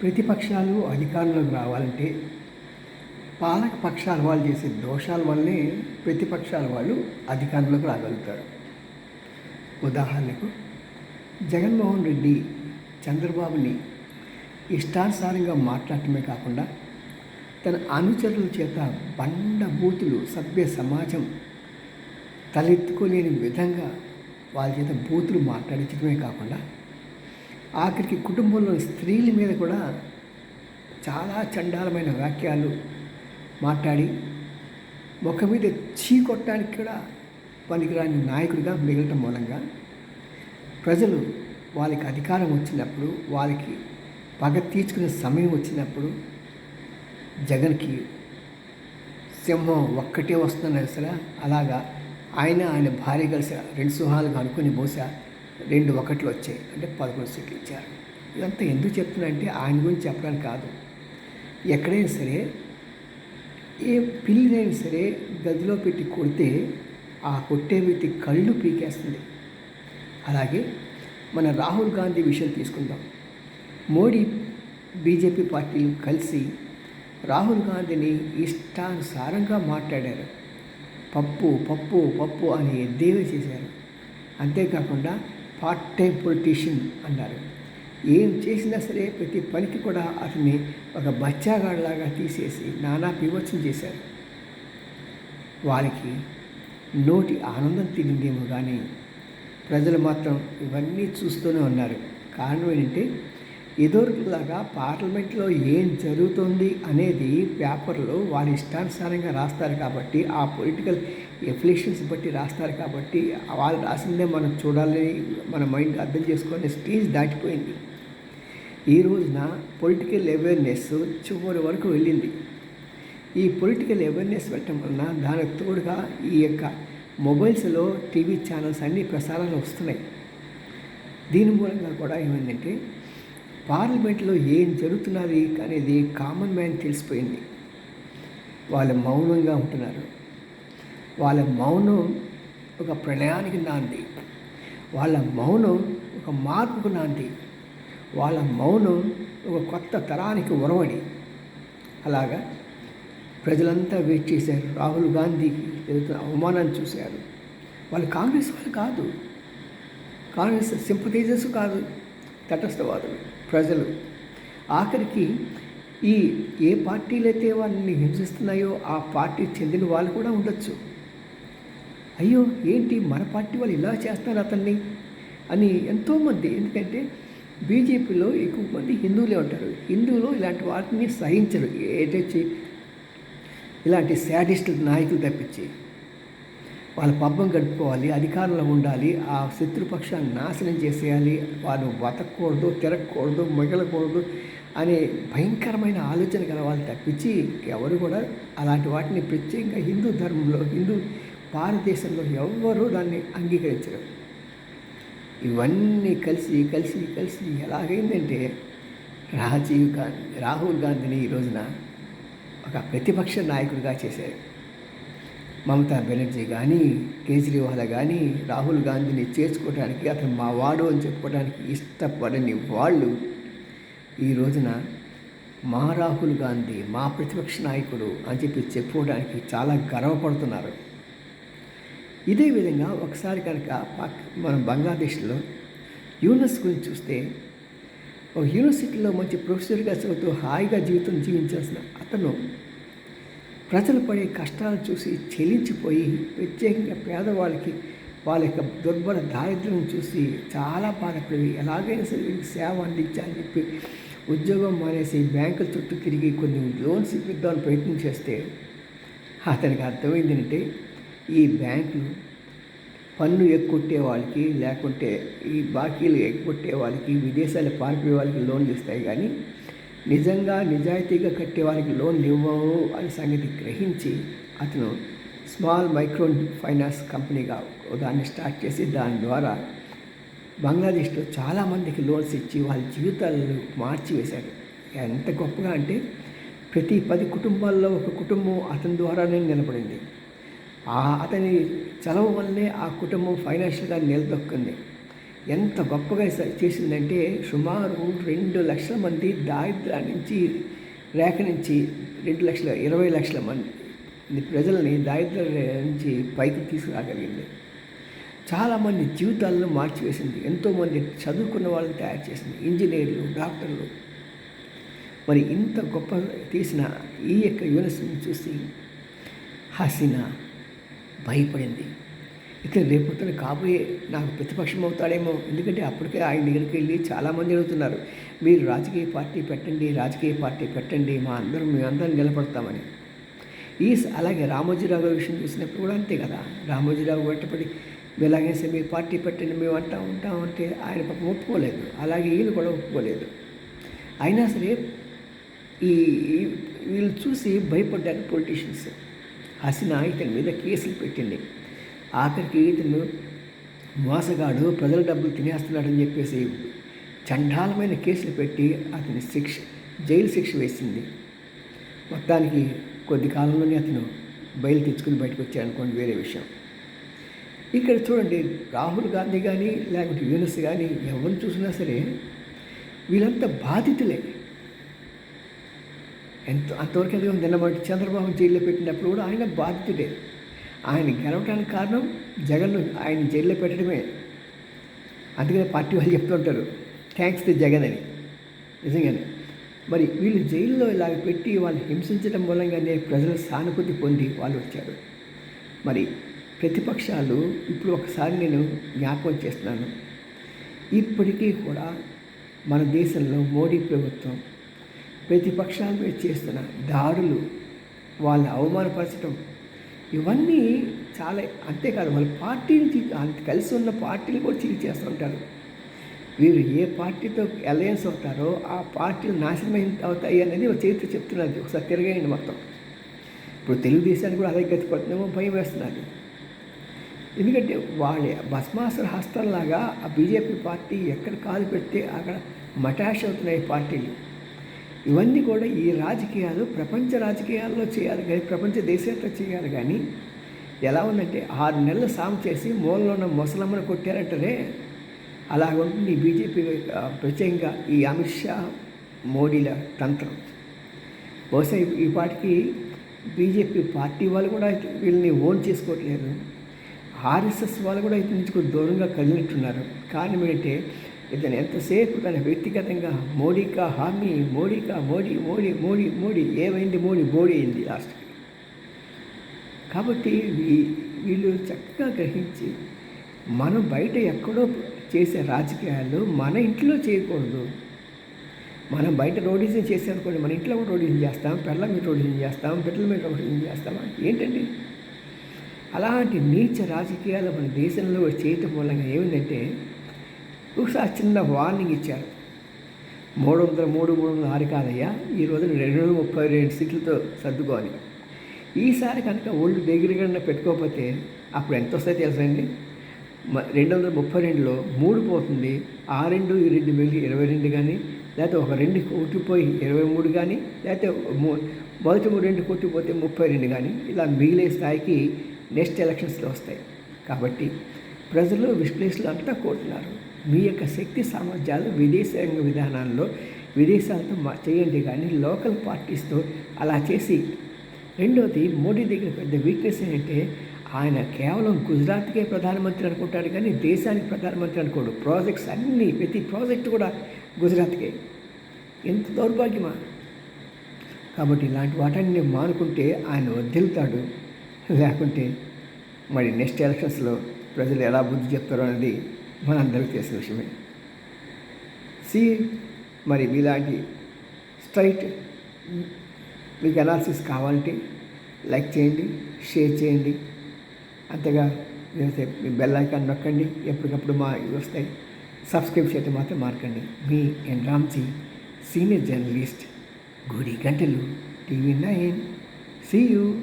ప్రతిపక్షాలు అధికారంలోకి రావాలంటే పాలక పక్షాల వాళ్ళు చేసే దోషాల వల్లనే ప్రతిపక్షాల వాళ్ళు అధికారంలోకి రాగలుగుతారు. ఉదాహరణకు జగన్మోహన్ రెడ్డి చంద్రబాబుని ఇష్టానుసారంగా మాట్లాడటమే కాకుండా తన అనుచరుల చేత బండ బూతులు సభ్య సమాజం తలెత్తుకోలేని విధంగా వాళ్ళ చేత బూతులు మాట్లాడించడమే కాకుండా ఆఖరికి కుటుంబంలోని స్త్రీల మీద కూడా చాలా చండాలమైన వాక్యాలు మాట్లాడి ముఖం మీద చీ కొట్టడానికి కూడా పనికిరాని నాయకుడిగా మిగలటం మూలంగా ప్రజలు వాళ్ళకి అధికారం వచ్చినప్పుడు వాళ్ళకి పగ తీర్చుకునే సమయం వచ్చినప్పుడు జగన్కి సింహం ఒక్కటే వస్తుందని అసలు అలాగా ఆయన ఆయన భార్య కలిసి రెండు సింహాలుగా అనుకుని బహుశా రెండు ఒకట్లు వచ్చాయి అంటే పదకొండు సీట్లు ఇచ్చారు. ఇదంతా ఎందుకు చెప్తున్నా అంటే ఆయన గురించి చెప్పడానికి కాదు. ఎక్కడైనా సరే ఏ పిల్లినైనా సరే గదిలో పెట్టి కొడితే ఆ కొట్టే వ్యక్తి కళ్ళు పీకేస్తుంది. అలాగే మన రాహుల్ గాంధీ విషయం తీసుకుందాం. మోడీ బీజేపీ పార్టీలు కలిసి రాహుల్ గాంధీని ఇష్టానుసారంగా మాట్లాడారు. పప్పు పప్పు పప్పు అని ఎద్దేవా చేశారు. అంతేకాకుండా పార్ట్ టైం పొలిటీషియన్ అన్నారు. ఏం చేసినా సరే ప్రతి పనికి కూడా అతన్ని ఒక బచ్చాగాడిలాగా తీసేసి నానా పివచ్చం చేశారు. వారికి నోటి ఆనందం తిరిగిందేమో కానీ ప్రజలు మాత్రం ఇవన్నీ చూస్తూనే ఉన్నారు. కారణం ఏంటంటే ఎదురులాగా పార్లమెంట్లో ఏం జరుగుతుంది అనేది పేపర్లో వారి ఇష్టానుసారంగా రాస్తారు కాబట్టి ఆ పొలిటికల్ ఎఫ్లిషన్స్ బట్టి రాస్తారు కాబట్టి వాళ్ళు రాసిందే మనం చూడాలని మన మైండ్ అర్థం చేసుకునే స్టేజ్ దాటిపోయింది. ఈ రోజున పొలిటికల్ అవేర్నెస్ చివరి వరకు వెళ్ళింది. ఈ పొలిటికల్ అవేర్నెస్ పెట్టడం వలన దానికి తోడుగా ఈ యొక్క మొబైల్స్లో టీవీ ఛానల్స్ అన్ని ప్రసారాలు వస్తున్నాయి. దీని మూలంగా కూడా ఏమైందంటే పార్లమెంట్లో ఏం జరుగుతున్నది అనేది కామన్ మ్యాన్ తెలిసిపోయింది. వాళ్ళు మౌనంగా ఉంటున్నారు. వాళ్ళ మౌనం ఒక ప్రళయానికి నాంది. వాళ్ళ మౌనం ఒక మార్పుకు నాంది. వాళ్ళ మౌనం ఒక కొత్త తరానికి ఉరవడి. అలాగా ప్రజలంతా వెయిట్ చేశారు. రాహుల్ గాంధీకి జరుగుతున్న అవమానాన్ని చూశారు. వాళ్ళు కాంగ్రెస్ వాళ్ళు కాదు. కాంగ్రెస్ సింపథైజర్స్ కాదు. తటస్థవాదులు ప్రజలు. ఆఖరికి ఈ ఏ పార్టీలు అయితే వాళ్ళని హింసిస్తున్నాయో ఆ పార్టీ చెందిన వాళ్ళు కూడా ఉండొచ్చు. అయ్యో ఏంటి మన పార్టీ వాళ్ళు ఇలా చేస్తారు అతన్ని? అని ఎంతోమంది. ఎందుకంటే బీజేపీలో ఎక్కువ మంది హిందువులే ఉంటారు. హిందువులు ఇలాంటి వాటిని సహించరు. ఏటొచ్చి? ఇలాంటి శాడిస్ట్ నాయకులు తప్పించి. వాళ్ళ పబ్బం గడుపుకోవాలి అధికారంలో ఉండాలి ఆ శత్రుపక్షాన్ని నాశనం చేసేయాలి వాళ్ళు బతకూడదు తిరగకూడదు మిగలకూడదు అనే భయంకరమైన ఆలోచన గల వాళ్ళు తప్పించి ఎవరు కూడా అలాంటి వాటిని ప్రత్యేకంగా హిందూ ధర్మంలో హిందూ భారతదేశంలో ఎవ్వరూ దాన్ని అంగీకరించరు. ఇవన్నీ కలిసి కలిసి కలిసి ఎలాగైందంటే రాజీవ్ గాంధీ రాహుల్ గాంధీని ఈ రోజున ఒక ప్రతిపక్ష నాయకుడిగా చేశారు. మమతా బెనర్జీ కానీ కేజ్రీవాల్ కానీ రాహుల్ గాంధీని చేర్చుకోవడానికి అతను మా వాడు అని చెప్పుకోవడానికి ఇష్టపడని వాళ్ళు ఈ రోజున మా రాహుల్ గాంధీ మా ప్రతిపక్ష నాయకుడు అని చెప్పి చెప్పుకోవడానికి చాలా గర్వపడుతున్నారు. ఇదే విధంగా ఒకసారి కనుక పాక్ మనం బంగ్లాదేశ్లో యూనస్ గురించి చూస్తే ఒక యూనివర్సిటీలో మంచి ప్రొఫెసర్గా చదువుతూ హాయిగా జీవితం జీవించాల్సిన అతను ప్రజలు పడే కష్టాలు చూసి చెలించిపోయి ప్రత్యేకంగా పేదవాళ్ళకి వాళ్ళ యొక్క దుర్భర దారిద్ర్యం చూసి చాలా బాధపడి ఎలాగైనా సరే వీళ్ళకి సేవ అందించాలని చెప్పి ఉద్యోగం మానేసి బ్యాంకుల చుట్టూ తిరిగి కొన్ని లోన్స్ ఇప్పిద్దామని ప్రయత్నం చేస్తే అతనికి అర్థమైంది అంటే ఈ బ్యాంకులు పన్ను ఎగ్గొట్టే వాళ్ళకి లేకుంటే ఈ బాకీలు ఎగ్గొట్టే వాళ్ళకి విదేశాలు పారిపోయే వాళ్ళకి లోన్లు ఇస్తాయి కానీ నిజంగా నిజాయితీగా కట్టే లోన్లు ఇవ్వవు అనే సంగతి గ్రహించి అతను స్మాల్ మైక్రో ఫైనాన్స్ కంపెనీగా దాన్ని స్టార్ట్ చేసి దాని ద్వారా బంగ్లాదేశ్లో చాలామందికి లోన్స్ ఇచ్చి వాళ్ళ జీవితాలను మార్చివేశారు ఎంత గొప్పగా అంటే ప్రతి పది కుటుంబాల్లో ఒక కుటుంబం అతని ద్వారానే నిలబడింది. ఆ అతని చలవ వల్లనే ఆ కుటుంబం ఫైనాన్షియల్గా నిలదొక్కింది. ఎంత గొప్పగా చేసిందంటే సుమారు రెండు లక్షల మంది దారిద్ర నుంచి రేఖ నుంచి రెండు లక్షల ఇరవై లక్షల మంది ప్రజల్ని దారిద్ర్య నుంచి పైకి తీసుకురాగలిగింది. చాలామంది జీవితాలను మార్చివేసింది. ఎంతోమంది చదువుకున్న వాళ్ళని తయారు చేసింది. ఇంజనీర్లు డాక్టర్లు. మరి ఇంత గొప్ప తీసిన ఈ యొక్క యూనివర్సిటీని చూసి హసీనా భయపడింది. ఇతను రేపొద్దున కాబోయే నాకు ప్రతిపక్షం అవుతాడేమో. ఎందుకంటే అప్పటికే ఆయన దగ్గరికి వెళ్ళి చాలామంది అడుగుతున్నారు. మీరు రాజకీయ పార్టీ పెట్టండి రాజకీయ పార్టీ పెట్టండి మా అందరం మేము అందరం నిలబడతామని. ఈ అలాగే రామోజీరావు గారి విషయం చూసినప్పుడు కూడా అంతే కదా. రామోజీరావు వెంటపడి ఎలాగేసే మీ పార్టీ పెట్టండి మేము అంటా ఉంటాం అంటే ఆయన పాపం ఒప్పుకోలేదు. అలాగే వీళ్ళు కూడా ఒప్పుకోలేదు. అయినా సరే ఈ ఈ- వీళ్ళు చూసి భయపడ్డారు పొలిటీషియన్స్. హసీనా ఇతని మీద కేసులు పెట్టింది. ఆఖరికి ఇతను మోసగాడు ప్రజల డబ్బులు తినేస్తున్నాడని చెప్పేసి చండాలమైన కేసులు పెట్టి అతని శిక్ష జైలు శిక్ష వేసింది. మొత్తానికి కొద్ది కాలంలోనే అతను బయలు తెచ్చుకుని బయటకు వచ్చాడు అనుకోండి వేరే విషయం. ఇక్కడ చూడండి రాహుల్ గాంధీ కానీ లేకుంటే యూనస్ కానీ ఎవరిని చూసినా సరే వీళ్ళంతా బాధితులే. ఎంత అంతవరకు ఎందుకు నిన్నటి చంద్రబాబు జైల్లో పెట్టినప్పుడు కూడా ఆయన బాధితుడే. ఆయన గెలవడానికి కారణం జగన్. ఆయన జైల్లో పెట్టడమే. అందుకనే పార్టీ వాళ్ళు చెప్తుంటారు థ్యాంక్స్ టు జగన్ అని. నిజంగానే. మరి వీళ్ళు జైల్లో ఇలా పెట్టి వాళ్ళు హింసించడం మూలంగానే ప్రజలు సానుభూతి పొంది వాళ్ళు వచ్చారు. మరి ప్రతిపక్షాలు ఇప్పుడు ఒకసారి నేను జ్ఞాపకం చేస్తున్నాను. ఇప్పటికీ కూడా మన దేశంలో మోడీ ప్రభుత్వం ప్రతిపక్షాల మీద చేస్తున్న దాడులు వాళ్ళని అవమానపరచడం ఇవన్నీ చాలా అంతేకాదు వాళ్ళ పార్టీలు చీ- అంత కలిసి ఉన్న పార్టీలు కూడా చీల్ చేస్తూ ఉంటారు వీరు ఏ పార్టీతో అలయన్స్ అవుతారో ఆ పార్టీలు నాశనమైన అవుతాయి అనేది ఒక చరిత్ర చెప్తున్నది. ఒకసారి తిరగేయండి మొత్తం. ఇప్పుడు తెలుగుదేశానికి కూడా అదే గతిపడుతున్నామో భయం వేస్తున్నది. ఎందుకంటే వాళ్ళ భస్మాసుర హస్తంలాగా ఆ బీజేపీ పార్టీ ఎక్కడ కాలు పెడితే అక్కడ మటాష్ అవుతున్నాయి పార్టీలు. ఇవన్నీ కూడా ఈ రాజకీయాలు ప్రపంచ రాజకీయాల్లో చేయాలి కానీ ప్రపంచ దేశాల్లో చేయాలి కానీ ఎలా ఉందంటే ఆరు నెలలు సాము చేసి మూలలో ఉన్న ముసలమ్మను కొట్టారంటారే. అలా ఉంటుంది ఈ బీజేపీ ప్రత్యేకంగా ఈ అమిత్ షా మోడీల తంత్రం. బహుశా ఈ- పాటికి బీజేపీ పార్టీ వాళ్ళు కూడా వీళ్ళని ఓన్ చేసుకోవట్లేదు. ఆర్ఎస్ఎస్ వాళ్ళు కూడా ఇతని నుంచి దూరంగా కదిలిట్టున్నారు కారణం ఏంటంటే ఇతను ఎంతసేపు తన వ్యక్తిగతంగా మోడీకా హామీ మోడీకా మోడీ మోడీ మోడీ మోడీ ఏమైంది మోడీ మోడీ అయింది లాస్ట్కి కాబట్టి వీ- వీళ్ళు చక్కగా గ్రహించి మనం బయట ఎక్కడో చేసే రాజకీయాలు మన ఇంట్లో చేయకూడదు. మనం బయట రోడీజం చేసామనుకోండి మన ఇంట్లో కూడా రోడీజం చేస్తాం పిల్లల మీద రోడీజం చేస్తాం బిడ్డల మీద రోడీజం చేస్తాం ఏంటండి? అలాంటి నీచ రాజకీయాలు మన దేశంలో చేయటం మూలంగా ఏమిటంటే ఒకసారి చిన్న వార్నింగ్ ఇచ్చారు. మూడు వందల మూడు మూడు వందల ఆరు కాదయ్యా ఈ రోజున రెండు వందల ముప్పై రెండు సీట్లతో సర్దుకోవాలి. ఈసారి కనుక ఒళ్ళు దగ్గరగా పెట్టుకోకపోతే అప్పుడు ఎంత వస్తాయి తెలుసండి రెండు వందల ముప్పై రెండులో మూడు పోతుంది ఆ రెండు ఈ రెండు మిగిలి ఇరవై రెండు కానీ లేకపోతే ఒక రెండు కొట్టిపోయి ఇరవై మూడు కానీ లేకపోతే మొదటి మూడు రెండు కొట్టిపోతే ముప్పై రెండు కానీ ఇలా మిగిలే స్థాయికి నెక్స్ట్ ఎలక్షన్స్లో వస్తాయి. కాబట్టి ప్రజలు విశ్లేషణలు అంతా కోరుతున్నారు. మీ యొక్క శక్తి సామర్థ్యాలు విదేశాంగ విధానాల్లో విదేశాలతో మా చేయండి కానీ లోకల్ పార్టీస్తో అలా చేసి. రెండవది మోడీ దగ్గర పెద్ద వీక్నెస్ ఏంటంటే ఆయన కేవలం గుజరాత్కే ప్రధానమంత్రి అనుకుంటాడు కానీ దేశానికి ప్రధానమంత్రి అనుకోడు. ప్రాజెక్ట్స్ అన్నీ ప్రతి ప్రాజెక్ట్ కూడా గుజరాత్కే. ఎంత దౌర్భాగ్యమా? కాబట్టి ఇలాంటి వాటన్ని మానుకుంటే ఆయన వదిలుతాడు. లేకుంటే మరి నెక్స్ట్ ఎలక్షన్స్లో ప్రజలు ఎలా బుద్ధి చెప్తారో అనేది మనందరికీ తెలిసిన విషయమే. సి మరి మీలాంటి స్ట్రైట్ మీకు అనాలిసిస్ కావాలంటే లైక్ చేయండి షేర్ చేయండి. అంతగా లేకపోతే మీ బెల్ ఐకాన్ నొక్కండి. ఎప్పటికప్పుడు మా ఇవి వస్తాయి. సబ్స్క్రైబ్ చేయటం మాత్రం మార్కండి. మీ N Ramji senior journalist Gudi Gantalu TV nine. See you